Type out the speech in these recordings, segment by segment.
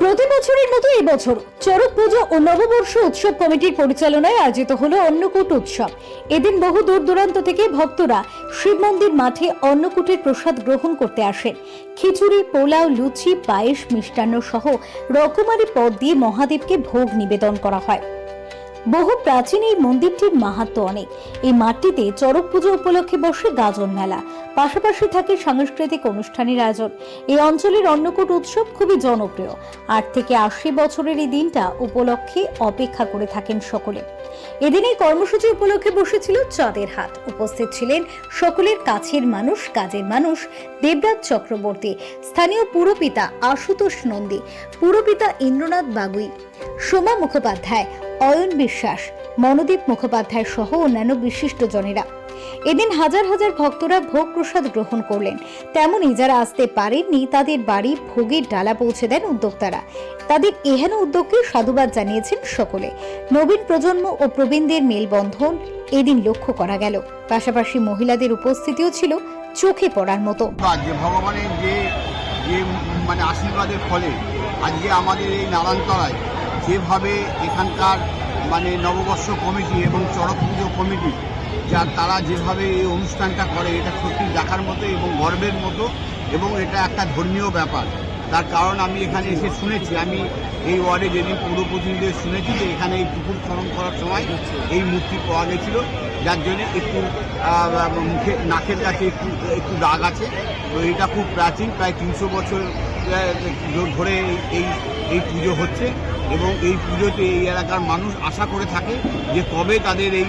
প্রতি বছরের মতো এই বছর চড়ক পুজো ও নববর্ষ উৎসব কমিটির পরিচালনায় আয়োজিত হলো অন্নকূট উৎসব। এদিন বহু দূর দূরান্ত থেকে ভক্তরা শিব মন্দির মাঠে অন্নকূটের প্রসাদ গ্রহণ করতে আসেন। খিচুড়ি, পোলাও, লুচি, পায়েস, মিষ্টান্ন সহ রকমারি পদ দিয়ে মহাদেবকে ভোগ নিবেদন করা হয়। বহু প্রাচীন এই মন্দিরটির মাহাত্ম অনেক। এই মাঠটিতে চড়ক পুজো উপলক্ষে বসে গাজন মেলা। পাশাপাশি থাকে সাংস্কৃতিক অনুষ্ঠানের আয়োজন। এই অঞ্চলের অন্নকূট উৎসব খুবই জনপ্রিয়। আট থেকে আশি বছরের এই দিনটা উপলক্ষে অপেক্ষা করে থাকেন সকলে। এদিন এই কর্মসূচি উপলক্ষে বসেছিল চাঁদের হাট। উপস্থিত ছিলেন সকলের কাছের মানুষ, কাজের মানুষ, দেবরাজ চক্রবর্তী, স্থানীয় পুরপিতা আশুতোষ নন্দী, পুরপিতা ইন্দ্রনাথ বাগুই, সোমা মুখোপাধ্যায়, অয়ন বিশ্বাস, মনোদীপ মুখোপাধ্যায় সহ অন্যান্য বিশিষ্ট জনেরা এদিন হাজার হাজার ভক্তরা ভোগ প্রসাদ গ্রহণ করলেন। তেমনি যারা আসতে পারেননি, তাদের বাড়ি ভোগের ডালা পৌঁছে দেন উদ্যোক্তারা। তাদের এহেন উদ্যোগকে সাধুবাদ জানিয়েছেন সকলে। নবীন প্রজন্ম ও প্রবীণদের মেলবন্ধন এদিন লক্ষ্য করা গেল। পাশাপাশি মহিলাদের উপস্থিতিও ছিল চোখে পড়ার মতো। ভগবানের যে যে মানে আশীর্বাদের ফলে আজকে আমাদের এই নারায়ণতলায় যেভাবে এখানকার মানে নববর্ষ কমিটি এবং চড়ক পুজো কমিটি যা তারা যেভাবে এই অনুষ্ঠানটা করে, এটা সত্যি দেখার মতো এবং গর্বের মতো এবং এটা একটা ধর্মীয় ব্যাপার। তার কারণ আমি এখানে এসে শুনেছি, আমি এই ওয়ার্ডে যেদিন পৌর প্রতিনিধিদের শুনেছি যে এখানে এই পুকুর খনন করার সময় এই মূর্তি পাওয়া গেছিল। যার জন্য একটু মুখে, নাকের কাছে একটু একটু দাগ আছে। তো এটা খুব প্রাচীন, প্রায় তিনশো বছর ধরে এই এই পুজো হচ্ছে এবং এই পুজোতে এই এলাকার মানুষ আশা করে থাকে যে কবে তাদের এই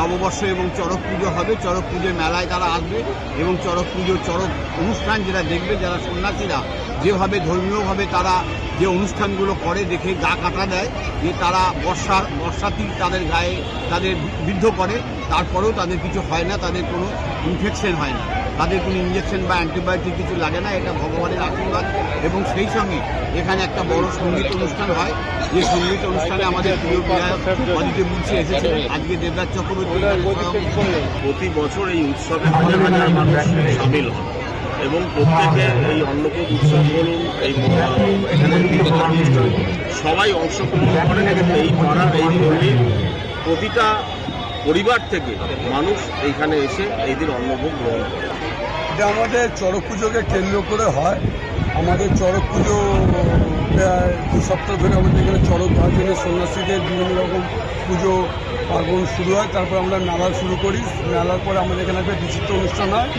নববর্ষ এবং চড়ক পুজো হবে। চড়ক পুজোর মেলায় তারা আসবে এবং চড়ক পুজোর চড়ক অনুষ্ঠান যেটা দেখবে, যারা সন্ন্যাসীরা যেভাবে ধর্মীয়ভাবে তারা যে অনুষ্ঠানগুলো করে, দেখে গা কাটা দেয়, যে তারা বর্ষা, বর্ষাতেই তাদের গায়ে তাদের বৃদ্ধ করে, তারপরেও তাদের কিছু হয় না, তাদের কোনো ইনফেকশন হয় না। তাদের কোনো ইঞ্জেকশন বা অ্যান্টিবায়োটিক কিছু লাগে না, এটা ভগবানের আশীর্বাদ। এবং সেই সঙ্গে এখানে একটা বড় সংগীত অনুষ্ঠান হয়। যে সংগীত অনুষ্ঠানে আমাদের প্রিয় বিধায়ক অদিতি মুন্সি আজকে দেবরাজ চক্রবর্তী প্রতি বছর এই উৎসবে হাজার হাজার মানুষ সামিল হন এবং প্রত্যেকে এই অন্নকূট উৎসব বলুন, এই এখানে সবাই অংশগ্রহণ করেন এই পাড়ার, এই পল্লীর প্রতিটা পরিবার থেকে মানুষ এইখানে এসে এই দিন অন্নভোগ গ্রহণ করে। এটা আমাদের চড়ক পুজোকে কেন্দ্র করে হয়। আমাদের চড়ক পুজো প্রায় দু সপ্তাহ ধরে আমাদের এখানে চড়ক ভাজনের সন্ন্যাসীদের বিভিন্ন রকম পুজো, পার্বণ শুরু হয়। তারপর আমরা মেলা শুরু করি। মেলার পরে আমাদের এখানে একটা বিচিত্র অনুষ্ঠান হয়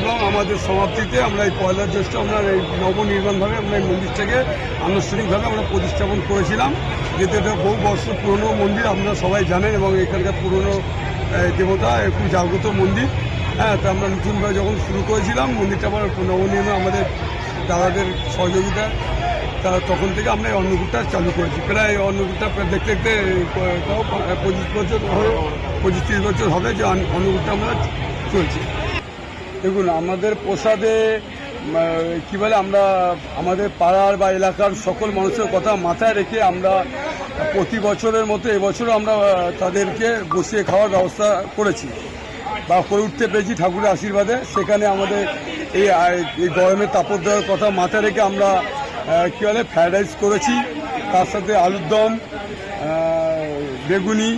এবং আমাদের সমাপ্তিতে আমরা এই পয়লা জ্যৈষ্ঠ আমরা এই নবনির্মাণভাবে আমরা এই মন্দিরটাকে আনুষ্ঠানিকভাবে আমরা প্রতিস্থাপন করেছিলাম। যেহেতু এটা বহু বর্ষ পুরনো মন্দির, আপনারা সবাই জানেন এবং এখানকার পুরনো দেবতা একটু জাগ্রত মন্দির। হ্যাঁ তা আমরা নতুনভাবে যখন শুরু করেছিলাম, মন্দিরটা আবার নবনির্মাণ আমাদের দাদাদের সহযোগিতা, তা তখন থেকে আমরা এই অন্নকূটটা চালু করেছি। প্রায় অন্নকূটটা দেখতে দেখতে পঁচিশ বছর হবে পঁচিশ তিরিশ বছর হবে যে অন্ন- অন্নকূটটা আমরা চলছে। দেখুন, আমাদের প্রসাদে কি বলে, আমরা আমাদের পাড়ার বা এলাকার সকল মানুষের কথা মাথায় রেখে আমরা প্রতি বছরের মতো এবছরও আমরা তাদেরকে বসিয়ে খাওয়ার ব্যবস্থা করেছি। বা করে উঠতে পেরেছি ঠাকুরের আশীর্বাদে। সেখানে আমাদের এই এই গরমের তাপদ্রয়ের কথা মাথায় রেখে আমরা কী বলে ফ্রায়েড রাইস করেছি। তার সাথে আলুর দম বেগুনি,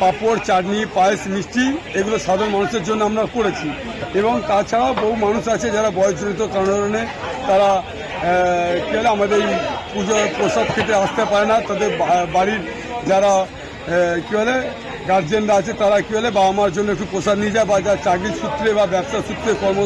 পাঁপড়, চাটনি, পায়েস, মিষ্টি, এগুলো সাধারণ মানুষের জন্য আমরা করেছি। এবং তাছাড়াও বহু মানুষ আছে যারা বয়সজনিত কারণে তারা কী আমাদের এই পুজোর প্রসাদ খেতে আসতে পারে না। তাদের বাড়ির যারা কী বলে গার্জেনরা আছে, তারা কী বলে বাবা মার জন্য একটু প্রসাদ নিয়ে যায়, বা যারা চাকরির সূত্রে বা ব্যবসা সূত্রে কর্ম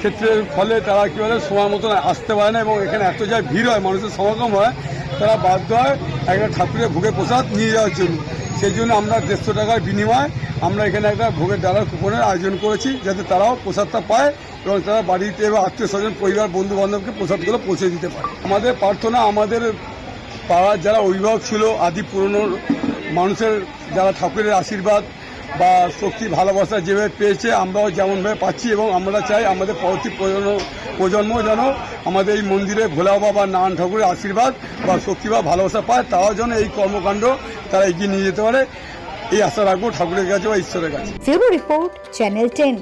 ক্ষেত্রের ফলে তারা কী বলে, সময় মতন আসতে পারে না, এবং এখানে এত যা ভিড় হয়, মানুষের সমাগম হয়, তারা বাধ্য হয় একটা ঠাকুরের ভোগের প্রসাদ নিয়ে যাওয়ার জন্য। সেই জন্য আমরা দেড়শো টাকার বিনিময়ে আমরা এখানে একটা ভোগের ডালার কুপনের আয়োজন করেছি, যাতে তারাও প্রসাদটা পায় এবং তারা বাড়িতে আত্মীয় স্বজন পরিবার বন্ধু বান্ধবকে প্রসাদগুলো পৌঁছে দিতে পারে। আমাদের প্রার্থনা, আমাদের পাড়ার যারা অভিভাবক ছিল, আদি পুরনো মানুষের যারা ঠাকুরের আশীর্বাদ বা শক্তি, ভালোবাসা যেভাবে পেয়েছে, আমরাও যেমনভাবে পাচ্ছি এবং আমরা চাই আমাদের পরবর্তী প্রজন্ম প্রজন্ম যেন আমাদের এই মন্দিরে ভোলা বাবা, নারায়ণ ঠাকুরের আশীর্বাদ বা শক্তি বা ভালোবাসা পায়, তারাও যেন এই কর্মকাণ্ড তারা এগিয়ে নিয়ে যেতে পারে। এই আশা রাখব ঠাকুরের কাছে বা ঈশ্বরের কাছে। Report, channel ten.